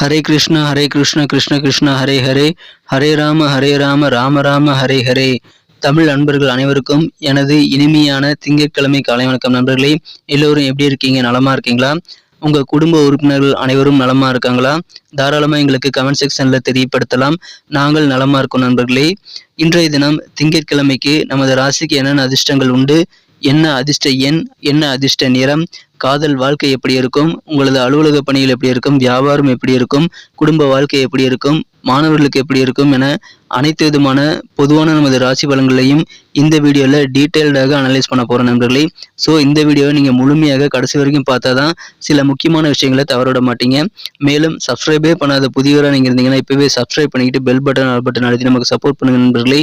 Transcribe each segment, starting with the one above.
ஹரே கிருஷ்ணா ஹரே கிருஷ்ண கிருஷ்ண கிருஷ்ண ஹரே ஹரே. ஹரே ராம ஹரே ராம ராம ராம ஹரே ஹரே. தமிழ் நண்பர்கள் அனைவருக்கும் எனது இனிமையான திங்கட்கிழமை காலை வணக்கம் நண்பர்களே. எல்லோரும் எப்படி இருக்கீங்க? நலமா இருக்கீங்களா? உங்க குடும்ப உறுப்பினர்கள் அனைவரும் நலமா இருக்காங்களா? தாராளமா எங்களுக்கு கமெண்ட் செக்ஷன்ல தெரியப்படுத்தலாம். நாங்கள் நலமா இருக்கோம் நண்பர்களே. இன்றைய தினம் திங்கட்கிழமைக்கு நமது ராசிக்கு என்னென்ன அதிர்ஷ்டங்கள் உண்டு? என்ன அதிர்ஷ்ட எண்? என்ன அதிர்ஷ்ட நிறம்? காதல் வாழ்க்கை எப்படி இருக்கும்? உங்களது அலுவலக பணிகள் எப்படி இருக்கும்? வியாபாரம் எப்படி இருக்கும்? குடும்ப வாழ்க்கை எப்படி இருக்கும்? மாணவர்களுக்கு எப்படி இருக்கும் என அனைத்து விதமான பொதுவான நமது ராசி பலன்களையும் இந்த வீடியோவில் டீட்டெயில்டாக அனலைஸ் பண்ண போகிற நண்பர்களே. ஸோ இந்த வீடியோவை நீங்கள் முழுமையாக கடைசி வரைக்கும் பார்த்தா தான் சில முக்கியமான விஷயங்களை தவறவிட மாட்டீங்க. மேலும் சப்ஸ்கிரைபே பண்ணாத புதியவராக நீங்கள் இருந்தீங்கன்னா இப்போவே சப்ஸ்கிரைப் பண்ணிக்கிட்டு பெல் பட்டன் ஆல் பட்டன் அழுத்தி நமக்கு சப்போர்ட் பண்ணுங்க நண்பர்களே.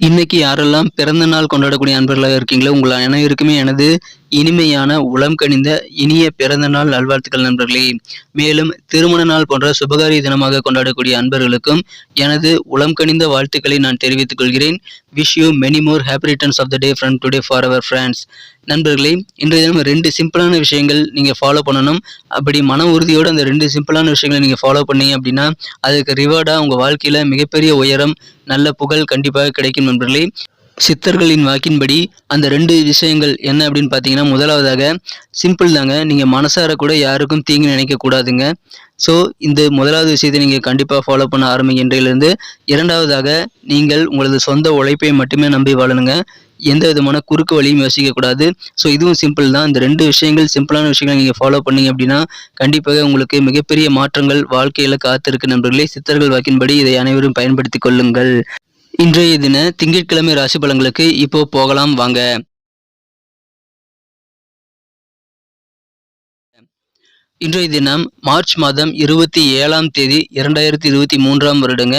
இன்னைக்கு யாரெல்லாம் பிறந்த நாள் கொண்டாடக்கூடிய அன்பர்களாக இருக்கீங்களோ உங்கள் அனைவருக்குமே எனது இனிமையான உளம் கனிந்த இனிய பிறந்த நாள் நல்வாழ்த்துக்கள் நண்பர்களே. மேலும் திருமண நாள் போன்ற சுபகாரிய தினமாக கொண்டாடக்கூடிய அன்பர்களுக்கும் எனது உளம் கனிந்த வாழ்த்துக்களை நான் தெரிவித்துக் கொள்கிறேன். Wish you many more happy returns of the day from today for our friends நண்பர்களே இன்றைய தினம் ரெண்டு சிம்பிளான விஷயங்கள் நீங்கள் ஃபாலோ பண்ணணும். அப்படி மன உறுதியோடு அந்த ரெண்டு சிம்பிளான விஷயங்களை நீங்கள் ஃபாலோ பண்ணீங்க அப்படின்னா அதுக்கு ரிவார்டாக உங்கள் வாழ்க்கையில் மிகப்பெரிய உயரம் நல்ல புகழ் கண்டிப்பாக கிடைக்கும் நண்பர்களே. சித்தர்களின் வாக்கின்படி அந்த ரெண்டு விஷயங்கள் என்ன அப்படின்னு பார்த்தீங்கன்னா முதலாவதாக சிம்பிள் தாங்க. நீங்கள் மனசார கூட யாருக்கும் தீங்கு நினைக்கக்கூடாதுங்க ஸோ இந்த முதலாவது விஷயத்தை நீங்கள் கண்டிப்பாக ஃபாலோ பண்ண ஆரம்பிங்க இன்றையிலிருந்து இரண்டாவதாக நீங்கள் உங்களது சொந்த உழைப்பை மட்டுமே நம்பி வாழணுங்க. எந்த விதமான குறுக்கு வழியும் யோசிக்கக்கூடாது ஸோ இதுவும் சிம்பிள் தான். இந்த ரெண்டு விஷயங்கள் சிம்பிளான விஷயங்களை நீங்கள் ஃபாலோ பண்ணீங்க அப்படின்னா கண்டிப்பாக உங்களுக்கு மிகப்பெரிய மாற்றங்கள் வாழ்க்கையில் காத்திருக்கு நண்பர்களே. சித்தர்கள் வாக்கின்படி இதை அனைவரும் பயன்படுத்தி கொள்ளுங்கள். இன்றைய தின திங்கட்கிழமை ராசி பலன்களுக்கு இப்போ போகலாம் வாங்க. இன்றைய தினம் மார்ச் மாதம் இருபத்தி ஏழாம் தேதி இரண்டாயிரத்தி இருபத்தி மூன்றாம் வருடங்க.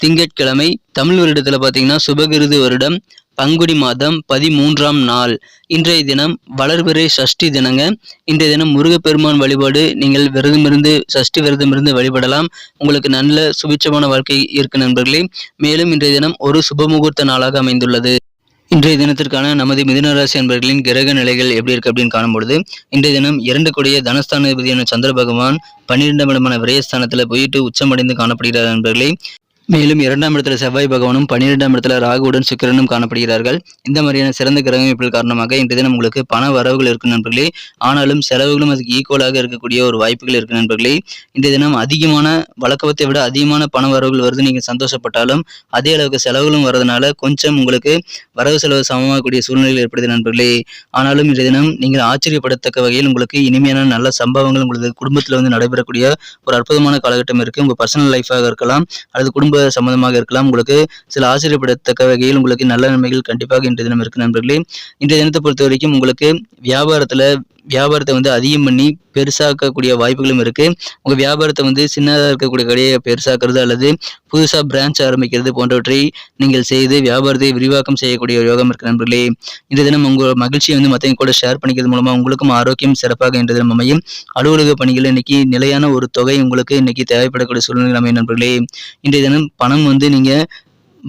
திங்கட்கிழமை தமிழ் வருடத்தில் பார்த்தீங்கன்னா சுபகிருது வருடம். பங்குடி மாதம் பதிமூன்றாம் நாள். இன்றைய தினம் வளர்பிறை சஷ்டி தினங்க. இன்றைய தினம் முருகப்பெருமான் வழிபாடு. நீங்கள் விரதமிருந்து சஷ்டி விரதமிருந்து வழிபடலாம். உங்களுக்கு நல்ல சுபிச்சமான வாழ்க்கை இருக்கு நண்பர்களே. மேலும் இன்றைய தினம் ஒரு சுபமுகூர்த்த நாளாக அமைந்துள்ளது. இன்றைய தினத்திற்கான நமது மிதுனராசி அன்பர்களின் கிரக நிலைகள் எப்படி இருக்கு அப்படின்னு காணும்பொழுது இன்றைய தினம் இரண்டு கொடிய தனஸ்தானாதிபதியான சந்திர பகவான் பன்னிரெண்டாம் இடமான விரயஸ்தானத்தில் போயிட்டு உச்சமடைந்து காணப்படுகிறார் நண்பர்களே. மேலும் இரண்டாம் இடத்துல செவ்வாய் பகவானும் பன்னிரெண்டாம் இடத்துல ராகுவுடன் சுக்கிரனும் காணப்படுகிறார்கள். இந்த மாதிரியான சிறந்த கிரகமைப்புகள் காரணமாக இன்றைய தினம் உங்களுக்கு பண வரவுகள் இருக்கும் நண்பர்களே. ஆனாலும் செலவுகளும் அதுக்கு ஈக்குவலாக இருக்கக்கூடிய ஒரு வாய்ப்புகள் இருக்கு நண்பர்களே. இன்றைய தினம் அதிகமான வழக்கத்தை விட அதிகமான பண வரவுகள் வருது. நீங்கள் சந்தோஷப்பட்டாலும் அதே அளவுக்கு செலவுகளும் வரதுனால கொஞ்சம் உங்களுக்கு வரவு செலவு சமமாகக்கூடிய சூழ்நிலைகள் ஏற்படுது நண்பர்களே. ஆனாலும் இன்றைய தினம் நீங்கள் ஆச்சரியப்படத்தக்க வகையில் உங்களுக்கு இனிமையான நல்ல சம்பவங்கள் உங்களது குடும்பத்தில் வந்து நடைபெறக்கூடிய ஒரு அற்புதமான காலகட்டம் இருக்கு. உங்க பர்சனல் லைஃபாக இருக்கலாம் அல்லது குடும்ப சம்பந்தமாக இருக்கலாம். உங்களுக்கு சில ஆச்சரியப்படத்தக்க வகையில் உங்களுக்கு நல்ல நன்மைகள் கண்டிப்பாக இன்றைய தினம் இருக்கு நண்பர்களே. இன்றைய தினத்தை பொறுத்த வரைக்கும் உங்களுக்கு வியாபாரத்தில் வியாபாரத்தை வந்து அதிகம் பண்ணி பெருசாக்கக்கூடிய வாய்ப்புகளும் இருக்கு. உங்க வியாபாரத்தை வந்து சின்னதாக இருக்கக்கூடிய கடையை பெருசாக்குறது அல்லது புதுசாக பிரான்ச் ஆரம்பிக்கிறது போன்றவற்றை நீங்கள் செய்து வியாபாரத்தை விரிவாக்கம் செய்யக்கூடிய ஒரு யோகம் இருக்கு நண்பர்களே. இன்றைய தினம் உங்கள் மகிழ்ச்சியை வந்து மற்றவங்க கூட ஷேர் பண்ணிக்கிறது மூலமா உங்களுக்கும் ஆரோக்கியம் சிறப்பாக இன்றைய தினம் அமையும். அலுவலக பணிகள் இன்னைக்கு நிலையான ஒரு தொகை உங்களுக்கு இன்னைக்கு தேவைப்படக்கூடிய சூழ்நிலை அமையும் நண்பர்களே. இன்றைய தினம் பணம் வந்து நீங்க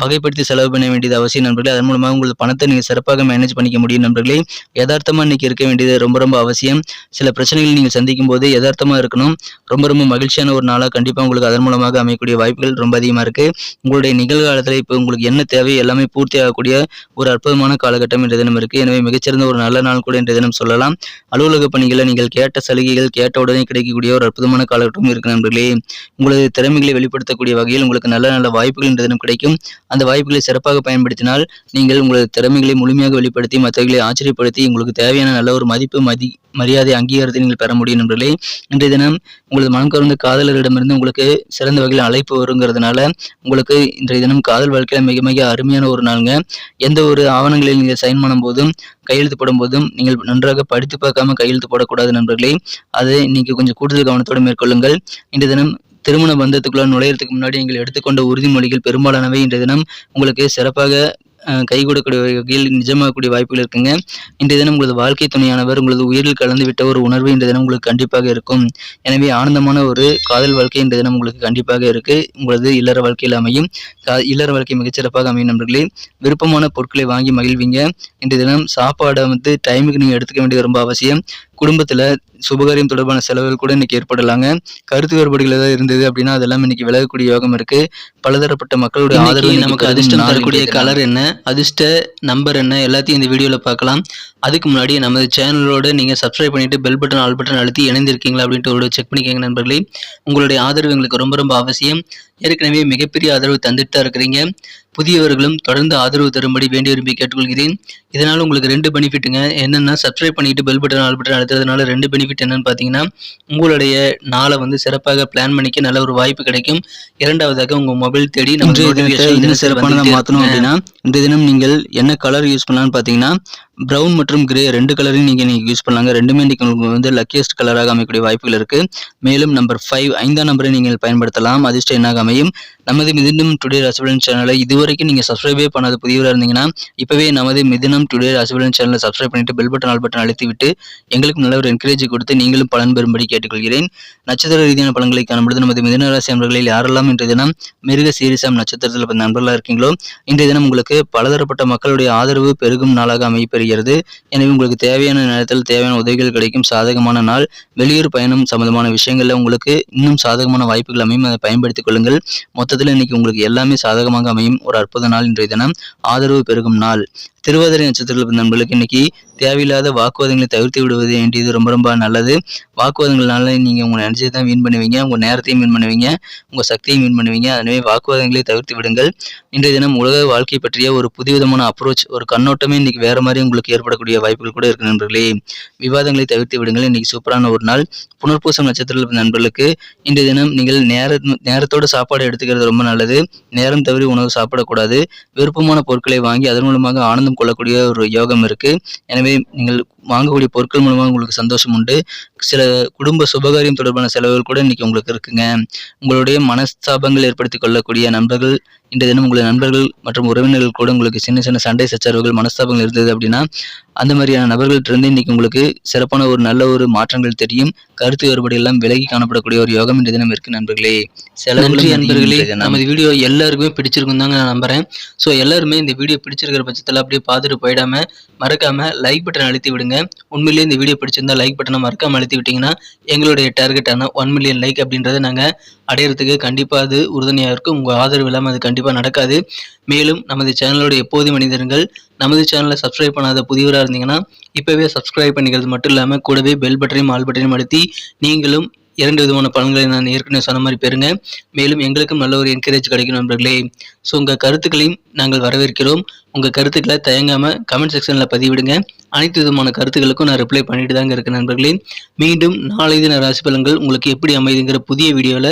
வகைப்படுத்தி செலவு பண்ண வேண்டியது அவசியம் நண்பர்களே. அதன் மூலமாக உங்களது பணத்தை நீங்கள் சிறப்பாக மேனேஜ் பண்ணிக்க முடியும் நண்பர்களே. யதார்த்தமாக இன்னைக்கு இருக்க வேண்டியது ரொம்ப ரொம்ப அவசியம். சில பிரச்சனைகள் நீங்கள் சந்திக்கும் போது யதார்த்தமாக இருக்கணும். ரொம்ப ரொம்ப மகிழ்ச்சியான ஒரு நாளாக கண்டிப்பாக உங்களுக்கு அதன் மூலமாக அமையக்கூடிய வாய்ப்புகள் ரொம்ப அதிகமாக இருக்கு. உங்களுடைய நிகழ்காலத்தில் இப்போ உங்களுக்கு என்ன தேவை எல்லாமே பூர்த்தி ஆகக்கூடிய ஒரு அற்புதமான காலகட்டம் என்ற தினம் இருக்கு. எனவே மிகச்சிறந்த ஒரு நல்ல நாள் கூட என்ற தினம் சொல்லலாம். அலுவலக பணிகளை நீங்கள் கேட்ட சலுகைகள் கேட்ட உடனே கிடைக்கக்கூடிய ஒரு அற்புதமான காலகட்டம் இருக்கு நண்பர்களே. உங்களது திறமைகளை வெளிப்படுத்தக்கூடிய வகையில் உங்களுக்கு நல்ல நல்ல வாய்ப்புகள் என்ற தினம் கிடைக்கும். அந்த வாய்ப்புகளை சிறப்பாக பயன்படுத்தினால் நீங்கள் உங்களது திறமைகளை முழுமையாக வெளிப்படுத்தி மற்றவர்களை ஆச்சரியப்படுத்தி உங்களுக்கு தேவையான நல்ல ஒரு மதிப்பு மதி மரியாதை அங்கீகாரத்தை நீங்கள் பெற முடியும் நண்பர்களே. இன்றைய தினம் உங்களது மனம் கவர்ந்த காதலரிடமிருந்து உங்களுக்கு சிறந்த வகையில் அழைப்பு வருங்கிறதுனால உங்களுக்கு இன்றைய தினம் காதல் வாழ்க்கையில மிக மிக அருமையான ஒரு நாளுங்க. எந்த ஒரு ஆவணங்களில் நீங்கள் சைன் பண்ணும் போதும் கையெழுத்து போடும் போதும் நீங்கள் நன்றாக படித்து பார்க்காம கையெழுத்து போடக்கூடாது நண்பர்களே. அதை நீங்கள் கொஞ்சம் கூடுதல் கவனத்தோடு மேற்கொள்ளுங்கள். இன்றைய தினம் திருமண பந்தத்துக்குள்ள நுழையிறதுக்கு முன்னாடி நீங்கள் எடுத்துக்கொண்ட உறுதிமொழிகள் பெரும்பாலானவை இன்றைய தினம் உங்களுக்கு சிறப்பாக கை கொடுக்கக்கூடிய வகையில் நிஜமாகக்கூடிய வாய்ப்புகள் இருக்குங்க. இன்றைய தினம் உங்களது வாழ்க்கை துணையானவர் உங்களது உயிரில் கலந்து விட்ட ஒரு உணர்வு இன்றைய தினம் உங்களுக்கு கண்டிப்பாக இருக்கும். எனவே ஆனந்தமான ஒரு காதல் வாழ்க்கை இன்றைய தினம் உங்களுக்கு கண்டிப்பாக இருக்கு. உங்களது இல்லற வாழ்க்கையில் அமையும். கா- இல்லற வாழ்க்கை மிகச்சிறப்பாக அமையும் நண்பர்களே. விருப்பமான பொருட்களை வாங்கி மகிழ்வீங்க. இன்றைய தினம் சாப்பாடை வந்து டைமுக்கு நீங்கள் எடுத்துக்க வேண்டியது ரொம்ப அவசியம். குடும்பத்தில் சுபகாரியம் தொடர்பான செலவுகள் கூட இன்னைக்கு ஏற்படலாங்க. கருத்து வேறுபாடுகள் ஏதாவது இருந்தது அப்படின்னா அதெல்லாம் இன்னைக்கு விலகக்கூடிய யோகம் இருக்கு. பலதரப்பட்ட மக்களுடைய ஆதரவு நமக்கு அதிர்ஷ்டம் தரக்கூடிய. கலர் என்ன? அதிர்ஷ்ட நம்பர் என்ன? எல்லாத்தையும் இந்த வீடியோவில் பார்க்கலாம். அதுக்கு முன்னாடி நமது சேனலோட நீங்கள் சப்ஸ்கிரைப் பண்ணிட்டு பெல் பட்டன் ஆல் பட்டன் அழுத்தி இணைந்திருக்கீங்களா அப்படின்ட்டு ஒரு செக் பண்ணிக்கோங்க நண்பர்களே. உங்களுடைய ஆதரவு எங்களுக்கு ரொம்ப ரொம்ப அவசியம். ஏற்கனவே மிகப்பெரிய ஆதரவு தந்துட்டு தான் இருக்கிறீங்க. புதியவர்களும் தொடர்ந்து ஆதரவு தரும்படி வேண்டி விரும்பி கேட்டுக்கொள்கிறேன். இதனால் உங்களுக்கு ரெண்டு பெனிஃபிட்டுங்க என்னென்னா சப்ஸ்கிரைப் பண்ணிட்டு பெல் பட்டன் ஆல் பட்டன் அழுத்துறதுனால ரெண்டு பெனிஃபிட் என்னன்னு பார்த்தீங்கன்னா உங்களுடைய நாளை வந்து சிறப்பாக பிளான் பண்ணிக்க நல்ல ஒரு வாய்ப்பு கிடைக்கும். இரண்டாவதாக உங்கள் மொபைல் தேடி நம்ம இன்றைய தினத்தை notification இன்னும் தினசரி சிறப்பானதா வந்துகிட்டே மாற்றணும். அப்படின்னா இன்றைய தினம் நீங்கள் என்ன கலர் யூஸ் பண்ணலாம்னு பார்த்தீங்கன்னா ப்ரௌன் மற்றும் கிரே ரெண்டு கலரையும் நீங்கள் நீங்கள் யூஸ் பண்ணலாங்க. ரெண்டுமே இன்றைக்கி உங்களுக்கு வந்து லக்கியஸ்ட் கலராக அமைக்கக்கூடிய வாய்ப்புகள் இருக்குது மேலும் நம்பர் ஃபைவ் ஐந்தாம் நம்பரை நீங்கள் பயன்படுத்தலாம். அதிர்ஷ்டம் என்னாக அமையும்? நமது மிதினம் டுடே ராசிபலன் சேனலை இதுவரைக்கும் நீங்கள் சப்ஸ்கிரைபே பண்ணாத புதியவராக இருந்தீங்கன்னா இப்போவே நமது மிதினம் டுடே ராசிபலன் சேனலை சப்ஸ்கிரைப் பண்ணிட்டு பெல் பட்டன் ஆல் பட்டன் அழுத்தி விட்டு எங்களுக்கு நல்ல ஒரு என்கரேஜ் கொடுத்து நீங்களும் பலன் பெறும்படி கேட்டுக்கொள்கிறேன். நட்சத்திர ரீதியான பலன்களை காணும்பொழுது நமது மிதின ராசி அன்பர்களில் யாரெல்லாம் இன்றைய தினம் மிருக சீரிசாம் நட்சத்திரத்தில் நண்பர்களாக இருக்கீங்களோ இன்றைய தினம் உங்களுக்கு பலதரப்பட்ட மக்களுடைய ஆதரவு பெருகும் நாளாக அமையப்பெறுகிறது எனவே உங்களுக்கு தேவையான நேரத்தில் தேவையான உதவிகள் கிடைக்கும். சாதகமான நாள் வெளியூர் பயணம் சம்பந்தமான விஷயங்களில் உங்களுக்கு இன்னும் சாதகமான வாய்ப்புகள் அமையும். அதை பயன்படுத்திக் கொள்ளுங்கள். மொத்தத்தில் இன்னைக்கு உங்களுக்கு எல்லாமே சாதகமாக அமையும். ஒரு அற்புத நாள் இன்றைய தினம். ஆதரவு பெருகும் நாள். திருவாதிரை நட்சத்திரத்தில் பிறந்த நண்பர்களுக்கு இன்னைக்கு தேவையில்லாத வாக்குவாதங்களை தவிர்த்து விடுவது வேண்டியது ரொம்ப ரொம்ப நல்லது. வாக்குவாதங்கள்னால நீங்கள் உங்களை நினைச்சதை தான் வீண் பண்ணுவீங்க. உங்கள் நேரத்தையும் வீண் பண்ணுவீங்க. உங்கள் சக்தியும் வீண் பண்ணுவீங்க. எனவே வாக்குவாதங்களை தவிர்த்து விடுங்கள். இன்றைய தினம் உலக வாழ்க்கை பற்றிய ஒரு புதுவிதமான அப்ரோச் ஒரு கண்ணோட்டமே இன்னைக்கு வேற மாதிரி உங்களுக்கு ஏற்படக்கூடிய வாய்ப்புகள் கூட இருக்கு நண்பர்களே. விவாதங்களை தவிர்த்து விடுங்கள். இன்னைக்கு சூப்பரான ஒரு நாள். புனர்பூசம் நட்சத்திரத்தில் நண்பர்களுக்கு இன்றைய தினம் நீங்கள் நேர நேரத்தோட சாப்பாடு எடுத்துக்கிறது ரொம்ப நல்லது. நேரம் தவறி உணவு சாப்பிடக்கூடாது. விருப்பமான பொருட்களை வாங்கி அதன் மூலமாக ஆனந்தம் கொள்ளக்கூடிய ஒரு யோகம் இருக்கு. எனவே நீங்கள் வாங்கக்கூடிய பொருட்கள் மூலமாக உங்களுக்கு சந்தோஷம் உண்டு. சில குடும்ப சுபகாரியம் தொடர்பான செலவுகள் கூட இன்னைக்கு உங்களுக்கு இருக்குங்க. உங்களுடைய மனஸ்தாபங்கள் ஏற்படுத்தி கொள்ளக்கூடிய நண்பர்கள் இன்றைய தினம் உங்களுடைய நண்பர்கள் மற்றும் உறவினர்கள் கூட உங்களுக்கு சின்ன சின்ன சண்டை சச்சரவுகள் மனஸ்தாபங்கள் இருந்தது அப்படின்னா அந்த மாதிரியான நபர்கள்ட்ட இருந்து இன்னைக்கு உங்களுக்கு சிறப்பான ஒரு நல்ல ஒரு மாற்றங்கள் தெரியும். கருத்து வேறுபாடு எல்லாம் விலகி காணப்படக்கூடிய ஒரு யோகம் இன்றைய தினம் இருக்கு நண்பர்களே. அதிகம் நண்பர்களே. நமது வீடியோ எல்லாருக்குமே பிடிச்சிருக்கும் தாங்க நான் நம்புறேன். ஸோ எல்லாருமே இந்த வீடியோ பிடிச்சிருக்கிற பட்சத்தில் அப்படியே பார்த்துட்டு போயிடாம மறக்காம லைக் பட்டன் அழுத்தி விடுங்க. உண்மையிலேயே இந்த வீடியோ பிடிச்சிருந்தா லைக் பட்டனை மறக்காம அழுத்தி விட்டீங்கன்னா எங்களுடைய டார்கெட்டான ஒன் மில்லியன் லைக் அப்படின்றத நாங்கள் அடையிறதுக்கு கண்டிப்பாக அது உறுதுணையாக இருக்கும். உங்கள் ஆதரவு இல்லாமல் அது கண்டிப்பாக நடக்காது. மேலும் நமது சேனலோட எப்போதும் மனிதர்கள் நமது சேனலை சப்ஸ்கிரைப் பண்ணாத புதியவராக இருந்தீங்கன்னா இப்போவே சப்ஸ்கிரைப் பண்ணிக்கிறது மட்டும் இல்லாமல் கூடவே பெல் பட்டனையும் ஆல் பட்டனையும் அழுத்தி நீங்களும் இரண்டு விதமான பலன்களை நான் ஏற்கனவே சொன்ன மாதிரி பெறுங்க. மேலும் எங்களுக்கும் நல்ல ஒரு என்கரேஜ் கிடைக்கும் நண்பர்களே. ஸோ உங்கள் கருத்துக்களையும் நாங்கள் வரவேற்கிறோம். உங்கள் கருத்துக்களை தயங்காமல் கமெண்ட் செக்ஷனில் பதிவிடுங்க. அனைத்து விதமான கருத்துக்களுக்கும் நான் ரிப்ளை பண்ணிட்டு தாங்க இருக்கேன் நண்பர்களே. மீண்டும் நாளை தின ராசி பலன்கள் உங்களுக்கு எப்படி அமைதுங்கிற புதிய வீடியோவில்